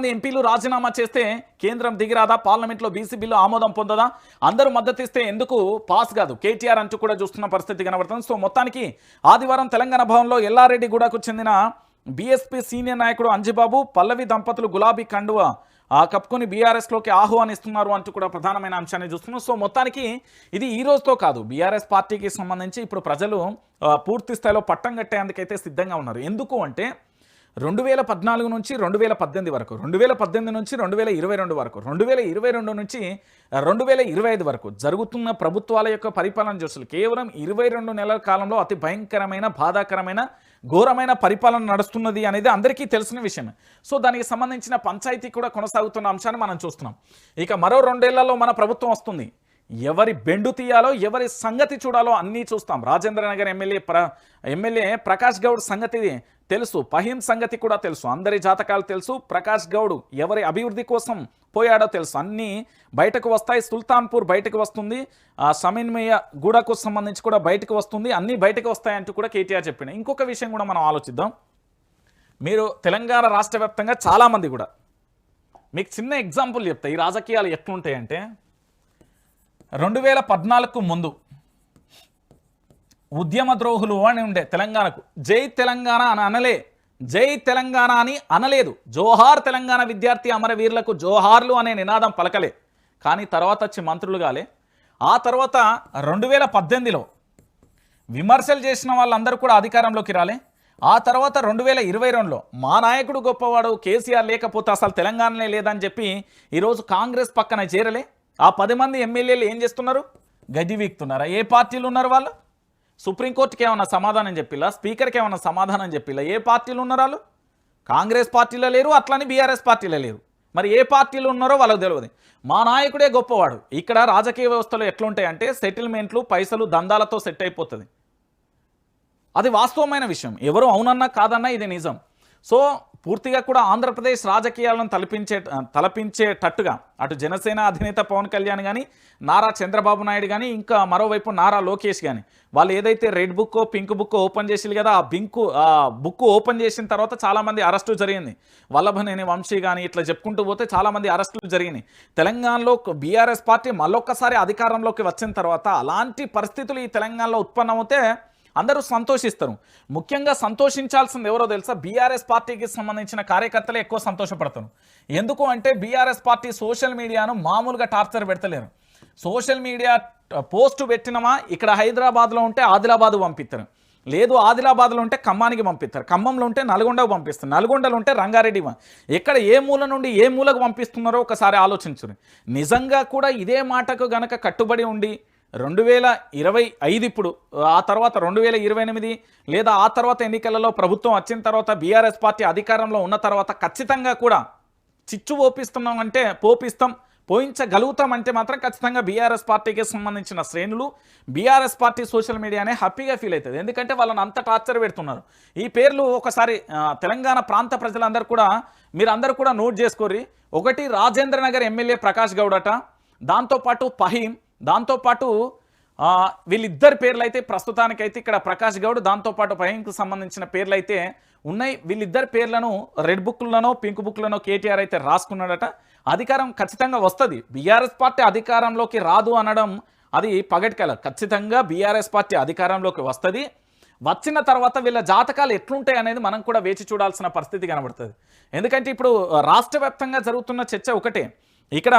మంది ఎంపీలు రాజీనామా చేస్తే కేంద్రం దిగిరాదా? పార్లమెంట్లో బీసీ బిల్లు ఆమోదం పొందదా? అందరూ మద్దతు ఇస్తే ఎందుకు పాస్ కాదు? కేటీఆర్ అంటూ కూడా చూస్తున్న పరిస్థితి కనబడుతుంది. సో మొత్తానికి ఆదివారం తెలంగాణ భవన్లో ఎల్లారెడ్డిగూడకు చెందిన బీఎస్పీ సీనియర్ నాయకుడు అంజిబాబు పల్లవి దంపతులు గులాబీ కండువ కప్పుకొని కప్పుకొని బీఆర్ఎస్లోకి ఆహ్వానిస్తున్నారు అంటూ కూడా ప్రధానమైన అంశాన్ని చూస్తున్నాం. సో మొత్తానికి ఇది ఈ రోజుతో కాదు. బీఆర్ఎస్ పార్టీకి సంబంధించి ఇప్పుడు ప్రజలు పూర్తి స్థాయిలో పట్టం కట్టేందుకైతే సిద్ధంగా ఉన్నారు. ఎందుకు అంటే రెండు వేల పద్నాలుగు నుంచి రెండు వేల పద్దెనిమిది వరకు రెండు వేల పద్దెనిమిది నుంచి రెండు వేల ఇరవై రెండు వరకు రెండు వేల ఇరవై రెండు నుంచి రెండు వేల ఇరవై ఐదు వరకు జరుగుతున్న ప్రభుత్వాల యొక్క పరిపాలన చూసులు కేవలం ఇరవై రెండు నెలల కాలంలో అతి భయంకరమైన బాధాకరమైన ఘోరమైన పరిపాలన నడుస్తున్నది అనేది అందరికీ తెలిసిన విషయమే. సో దానికి సంబంధించిన పంచాయతీ కూడా కొనసాగుతున్న అంశాన్ని మనం చూస్తున్నాం. ఇక మరో రెండేళ్ళలో మన ప్రభుత్వం వస్తుంది. ఎవరి బెండు తీయాలో ఎవరి సంగతి చూడాలో అన్నీ చూస్తాం. రాజేంద్ర నగర్ ఎమ్మెల్యే ప్ర ఎమ్మెల్యే ప్రకాష్ గౌడ్ సంగతి తెలుసు. పహీం సంగతి కూడా తెలుసు. అందరి జాతకాలు తెలుసు. ప్రకాష్ గౌడ్ ఎవరి అభివృద్ధి కోసం పోయాడో తెలుసు. అన్నీ బయటకు వస్తాయి. సుల్తాన్పూర్ బయటకు వస్తుంది. ఆ సమన్వయ గూడకు సంబంధించి కూడా బయటకు వస్తుంది. అన్నీ బయటకు వస్తాయి అంటూ కూడా కేటీఆర్ చెప్పిన. ఇంకొక విషయం కూడా మనం ఆలోచిద్దాం. మీరు తెలంగాణ రాష్ట్ర వ్యాప్తంగా చాలామంది కూడా మీకు చిన్న ఎగ్జాంపుల్ చెప్తా. ఈ రాజకీయాలు ఎట్లుంటాయంటే రెండు వేల పద్నాలుగుకు ముందు ఉద్యమ ద్రోహులు అని ఉండే తెలంగాణకు. జై తెలంగాణ అని అనలే. జై తెలంగాణ అని అనలేదు. జోహార్ తెలంగాణ విద్యార్థి అమరవీరులకు జోహార్లు అనే నినాదం పలకలే. కానీ తర్వాత వచ్చి మంత్రులు కాలే. ఆ తర్వాత రెండు వేల పద్దెనిమిదిలో విమర్శలు చేసిన వాళ్ళందరూ కూడా అధికారంలోకి రాలే. ఆ తర్వాత రెండు వేల ఇరవై రెండులో మా నాయకుడు గొప్పవాడు కేసీఆర్ లేకపోతే అసలు తెలంగాణనే లేదని చెప్పి ఈరోజు కాంగ్రెస్ పక్కన చేరలే. ఆ పది మంది ఎమ్మెల్యేలు ఏం చేస్తున్నారు? గది వీక్తున్నారా? ఏ పార్టీలు ఉన్నారు వాళ్ళు? సుప్రీంకోర్టుకి ఏమైనా సమాధానం చెప్పిలా? స్పీకర్కి ఏమన్నా సమాధానం చెప్పిలా? ఏ పార్టీలు ఉన్నారు వాళ్ళు? కాంగ్రెస్ పార్టీలో లేరు అట్లని బీఆర్ఎస్ పార్టీలో లేరు. మరి ఏ పార్టీలు ఉన్నారో వాళ్ళకి తెలియదు. మా నాయకుడే గొప్పవాడు. ఇక్కడ రాజకీయ వ్యవస్థలో ఎట్లుంటాయంటే సెటిల్మెంట్లు పైసలు దందాలతో సెట్ అయిపోతుంది. అది వాస్తవమైన విషయం. ఎవరు అవునన్నా కాదన్నా ఇది నిజం. సో పూర్తిగా కూడా ఆంధ్రప్రదేశ్ రాజకీయాలను తలపించే తలపించేటట్టుగా అటు జనసేన అధినేత పవన్ కళ్యాణ్ కానీ నారా చంద్రబాబు నాయుడు కానీ ఇంకా మరోవైపు నారా లోకేష్ కానీ వాళ్ళు ఏదైతే red book pink book open చేసి కదా ఆ బింకు ఆ బుక్ ఓపెన్ చేసిన తర్వాత చాలామంది అరెస్టు జరిగింది. వల్లభనేని వంశీ కానీ ఇట్లా చెప్పుకుంటూ పోతే చాలామంది అరెస్టులు జరిగినాయి. తెలంగాణలో బీఆర్ఎస్ పార్టీ మళ్ళొక్కసారి అధికారంలోకి వచ్చిన తర్వాత అలాంటి పరిస్థితులు ఈ తెలంగాణలో ఉత్పన్నమవుతే అందరూ సంతోషిస్తారు. ముఖ్యంగా సంతోషించాల్సింది ఎవరో తెలుసా? బీఆర్ఎస్ పార్టీకి సంబంధించిన కార్యకర్తలే ఎక్కువ సంతోషపడతారు. ఎందుకు అంటే బీఆర్ఎస్ పార్టీ సోషల్ మీడియాను మామూలుగా టార్చర్ పెడతలేరు. సోషల్ మీడియా పోస్ట్ పెట్టినమా ఇక్కడ హైదరాబాద్లో ఉంటే ఆదిలాబాద్ పంపిస్తారు లేదు ఆదిలాబాద్లో ఉంటే ఖమ్మానికి పంపిస్తారు ఖమ్మంలో ఉంటే నల్గొండకు పంపిస్తారు. నల్గొండలో ఉంటే రంగారెడ్డి ఎక్కడ ఏ మూల నుండి ఏ మూలకు పంపిస్తున్నారో ఒకసారి ఆలోచించురు నిజంగా కూడా ఇదే మాటకు గనక కట్టుబడి ఉండి రెండు వేల ఇరవై ఐదు ఇప్పుడు ఆ తర్వాత రెండు వేల ఇరవై ఎనిమిది లేదా ఆ తర్వాత ఎన్నికలలో ప్రభుత్వం వచ్చిన తర్వాత బీఆర్ఎస్ పార్టీ అధికారంలో ఉన్న తర్వాత ఖచ్చితంగా కూడా చిచ్చు పోపిస్తున్నాం అంటే పోపిస్తాం పోయించగలుగుతాం అంటే మాత్రం ఖచ్చితంగా బీఆర్ఎస్ పార్టీకి సంబంధించిన శ్రేణులు బీఆర్ఎస్ పార్టీ సోషల్ మీడియానే హ్యాపీగా ఫీల్ అవుతుంది. ఎందుకంటే వాళ్ళని అంత టార్చర్ పెడుతున్నారు. ఈ పేర్లు ఒకసారి తెలంగాణ ప్రాంత ప్రజలందరూ కూడా మీరు అందరూ కూడా నోట్ చేసుకోరి ఒకటి రాజేంద్ర నగర్ ఎమ్మెల్యే ప్రకాష్ గౌడట అట దాంతోపాటు పహీం దాంతోపాటు వీళ్ళిద్దరి పేర్లు అయితే ప్రస్తుతానికైతే ఇక్కడ ప్రకాష్ గౌడ్ దాంతోపాటు ఫహీంకు సంబంధించిన పేర్లు అయితే ఉన్నాయి. వీళ్ళిద్దరి పేర్లను రెడ్ బుక్లనో పింక్ బుక్లనో కేటీఆర్ అయితే రాసుకున్నాడట. అధికారం ఖచ్చితంగా వస్తుంది. బీఆర్ఎస్ పార్టీ అధికారంలోకి రాదు అనడం అది పగటికల ఖచ్చితంగా బీఆర్ఎస్ పార్టీ అధికారంలోకి వస్తుంది. వచ్చిన తర్వాత వీళ్ళ జాతకాలు ఎట్లుంటాయి అనేది మనం కూడా వేచి చూడాల్సిన పరిస్థితి కనబడుతుంది. ఎందుకంటే ఇప్పుడు రాష్ట్ర జరుగుతున్న చర్చ ఒకటే. ఇక్కడ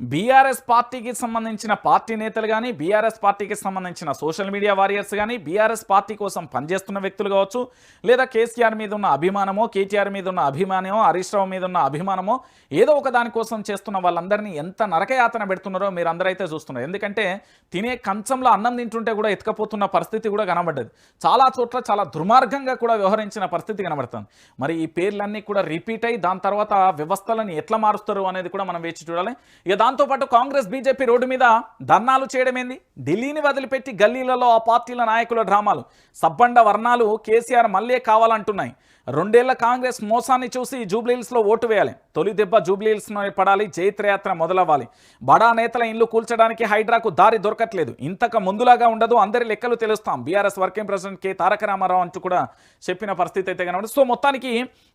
బీఆర్ఎస్ పార్టీకి సంబంధించిన పార్టీ నేతలు కానీ బీఆర్ఎస్ పార్టీకి సంబంధించిన సోషల్ మీడియా వారియర్స్ కానీ బీఆర్ఎస్ పార్టీ కోసం పనిచేస్తున్న వ్యక్తులు కావచ్చు లేదా కేసీఆర్ మీద ఉన్న అభిమానమో కేటీఆర్ మీద ఉన్న అభిమానమో హరీష్ రావు మీద ఉన్న అభిమానమో ఏదో ఒక దానికోసం చేస్తున్న వాళ్ళందరినీ ఎంత నరకయాతన పెడుతున్నారో మీరు అందరైతే చూస్తున్నారు. ఎందుకంటే తినే కంచంలో అన్నం తింటుంటే కూడా ఎత్తుకపోతున్న పరిస్థితి కూడా కనబడ్డది. చాలా చోట్ల చాలా దుర్మార్గంగా కూడా వ్యవహరించిన పరిస్థితి కనబడుతుంది. మరి ఈ పేర్లన్నీ కూడా రిపీట్ అయ్యి దాని తర్వాత వ్యవస్థలను ఎట్లా మారుస్తారు అనేది కూడా మనం వేచి చూడాలి. ఇక దాంతోపాటు కాంగ్రెస్ బీజేపీ రోడ్డు మీద ధర్నాలు చేయడం ఏంది ఢిల్లీని వదిలిపెట్టి గల్లీలలో ఆ పార్టీల నాయకుల డ్రామాలు. సబ్బండ వర్ణాలు కేసీఆర్ మళ్ళీ కావాలంటున్నాయి. రెండేళ్ళ కాంగ్రెస్ మోసాన్ని చూసి జూబ్లీహిల్స్లో ఓటు వేయాలి. తొలి దెబ్బ జూబ్లీహిల్స్లోనే పడాలి జైత్రయాత్ర మొదలవ్వాలి. బడా నేతల ఇండ్లు కూల్చడానికి హైడ్రాకు దారి దొరకట్లేదు. ఇంతక ముందులాగా ఉండదు అందరి లెక్కలు తెలుస్తాం. BRS working president K Taraka Ramarao అంటూ కూడా చెప్పిన పరిస్థితి అయితే కనబడి సో మొత్తానికి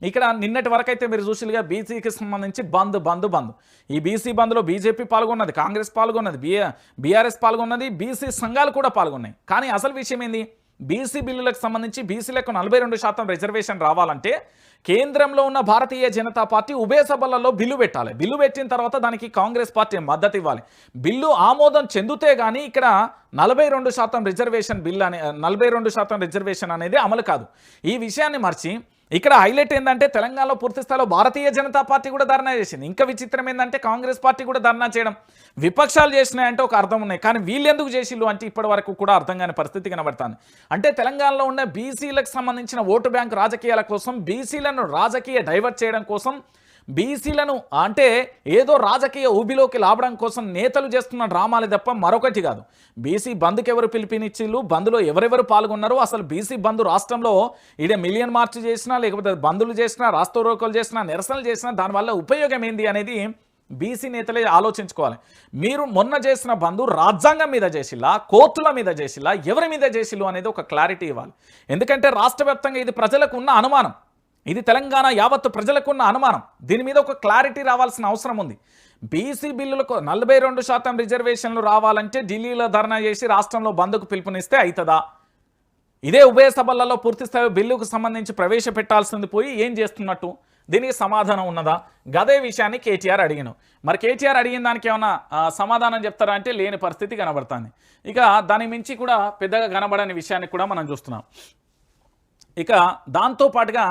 ఇక్కడ నిన్నటి వరకు అయితే మీరు చూసిగా బీసీకి సంబంధించి బంద్ బంద్ బంద్. ఈ బీసీ బంద్లో బీజేపీ పాల్గొన్నది కాంగ్రెస్ పాల్గొన్నది బీఆర్ఎస్ పాల్గొన్నది బీసీ సంఘాలు కూడా పాల్గొన్నాయి. కానీ అసలు విషయం ఏంది? బీసీ బిల్లులకు సంబంధించి బీసీలకు నలభై రెండు శాతం రిజర్వేషన్ రావాలంటే కేంద్రంలో ఉన్న భారతీయ జనతా పార్టీ ఉభయ సభలలో బిల్లు పెట్టాలి. బిల్లు పెట్టిన తర్వాత దానికి కాంగ్రెస్ పార్టీ మద్దతు ఇవ్వాలి. బిల్లు ఆమోదం చెందితే కానీ ఇక్కడ నలభై రెండు శాతం రిజర్వేషన్ బిల్ అనే నలభై రెండు శాతం రిజర్వేషన్ అనేది అమలు కాదు. ఈ విషయాన్ని మర్చి ఇక్కడ హైలైట్ ఏంటంటే తెలంగాణలో పూర్తి స్థాయిలో భారతీయ జనతా పార్టీ కూడా ధర్నా చేసింది. ఇంకా విచిత్రం ఏంటంటే కాంగ్రెస్ పార్టీ కూడా ధర్నా చేయడం విపక్షాలు చేసినాయంటే ఒక అర్థం ఉన్నాయి. కానీ వీళ్ళు ఎందుకు చేసిల్లు అంటే ఇప్పటి వరకు కూడా అర్థం కాని పరిస్థితి కనబడుతుంది. అంటే తెలంగాణలో ఉన్న బీసీలకు సంబంధించిన ఓటు బ్యాంక్ రాజకీయాల కోసం బీసీలను రాజకీయ డైవర్ట్ చేయడం కోసం బీసీలను అంటే ఏదో రాజకీయ ఊబిలోకి లాభడం కోసం నేతలు చేస్తున్న డ్రామాలు తప్ప మరొకటి కాదు. బీసీ బంద్కి ఎవరు పిలిపినిచ్చిళ్ళు? బంద్లో ఎవరెవరు పాల్గొన్నారు? అసలు బీసీ బంద్ రాష్ట్రంలో ఇదే మిలియన్ మార్చ్ చేసినా లేకపోతే బంధులు చేసినా రాస్తోరోకలు చేసినా నిరసనలు చేసినా దానివల్ల ఉపయోగం ఏంది అనేది బీసీ నేతలే ఆలోచించుకోవాలి. మీరు మొన్న చేసిన బంధు రాజ్యాంగం మీద చేసిల్లా? కోర్టుల మీద చేసిల్లా? ఎవరి మీద చేసిల్లు అనేది ఒక క్లారిటీ ఇవ్వాలి. ఎందుకంటే రాష్ట్ర ఇది ప్రజలకు ఉన్న అనుమానం. ఇది తెలంగాణ యావత్తు ప్రజలకు ఉన్న అనుమానం. దీని మీద ఒక క్లారిటీ రావాల్సిన అవసరం ఉంది. బీసీ బిల్లులకు నలభై రెండు శాతం రిజర్వేషన్లు రావాలంటే ఢిల్లీలో ధర్నా చేసి రాష్ట్రంలో బంద్కు పిలుపునిస్తే అవుతుందా ఇదే ఉభయ సభలలో పూర్తిస్థాయి బిల్లుకు సంబంధించి ప్రవేశపెట్టాల్సింది పోయి ఏం చేస్తున్నట్టు? దీనికి సమాధానం ఉన్నదా? గదే విషయాన్ని కేటీఆర్ అడిగాను. మరి కేటీఆర్ అడిగిన దానికి ఏమైనా సమాధానం చెప్తారా అంటే లేని పరిస్థితి కనబడుతుంది. ఇక దాని మించి కూడా పెద్దగా కనబడని విషయాన్ని కూడా మనం చూస్తున్నాం. ఇక దాంతో పాటుగా